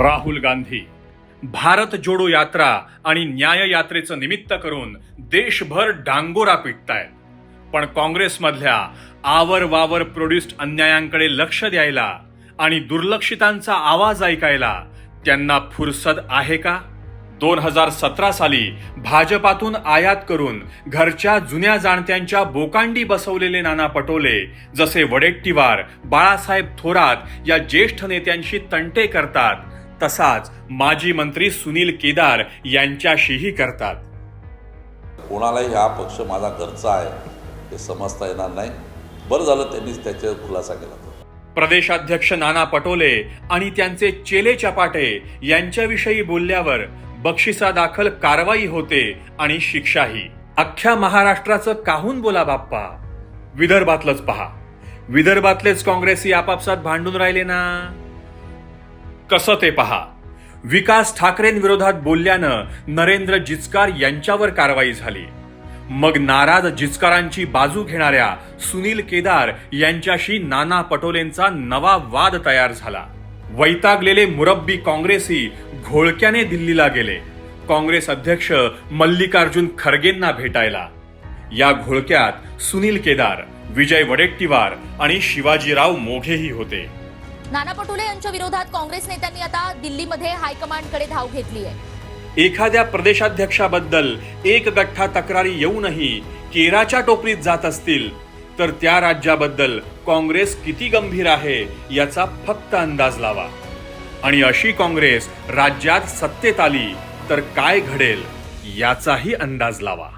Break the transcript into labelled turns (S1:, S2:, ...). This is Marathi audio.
S1: राहुल गांधी. भारत जोडो यात्रा आणि न्याय यात्रेचं निमित्त करून देशभर डांगोरा पिटतायत. पण काँग्रेसमधल्या आवर वावर प्रोड्युस्ड अन्यायांकडे लक्ष द्यायला आणि दुर्लक्षितांचा आवाज ऐकायला त्यांना फुरसद आहे का? दोन हजार सतरा साली भाजपातून आयात करून घरच्या जुन्या जाणत्यांच्या बोकांडी बसवलेले नाना पटोले जसे वडेट्टीवार बाळासाहेब थोरात या ज्येष्ठ नेत्यांशी तंटे करतात तसाच माजी मंत्री सुनील केदार यांच्याशीही करतात.
S2: कोणालाही हा पक्ष माझा घरचा आहे हे समजता येणार नाही. बरं झालं त्यांनीच त्याच्यावर खुलासा केला.
S1: प्रदेशाध्यक्ष नाना पटोले आणि त्यांचे चेले चपाटे यांच्याविषयी बोलल्यावर बक्षिसा दाखल कारवाई होते आणि शिक्षाही. अख्ख्या महाराष्ट्राचं काहून बोला बाप्पा? विदर्भातलंच पहा. विदर्भातलेच काँग्रेसी आपापसात भांडून राहिले ना? कसं ते पहा? विकास ठाकरेंविरोधात बोलल्यानं नरेंद्र जिचकार यांच्यावर कारवाई झाली. मग नाराज जिचकारांची बाजू घेणाऱ्या सुनील केदार यांच्याशी नाना पटोलेंचा नवा वाद तयार झाला. वैतागलेले मुरब्बी काँग्रेसी घोळक्याने दिल्लीला गेले. काँग्रेस अध्यक्ष मल्लिकार्जुन खरगेंना भेटायला. या घोळक्यात सुनील केदार विजय वडेट्टीवार आणि शिवाजीराव मोघेही होते.
S3: नाना पटोले यांच्या विरोधात काँग्रेस नेत्यांनी आता दिल्लीमध्ये हायकमांडकडे धाव घेतली आहे.
S1: एखाद्या प्रदेशाध्यक्षाबद्दल एक गठ्ठा तक्रारी येऊनही केराच्या टोपलीत जात असतील तर त्या राज्याबद्दल काँग्रेस किती गंभीर आहे याचा फक्त अंदाज लावा. आणि अशी काँग्रेस राज्यात सत्तेत आली तर काय घडेल याचाही अंदाज लावा.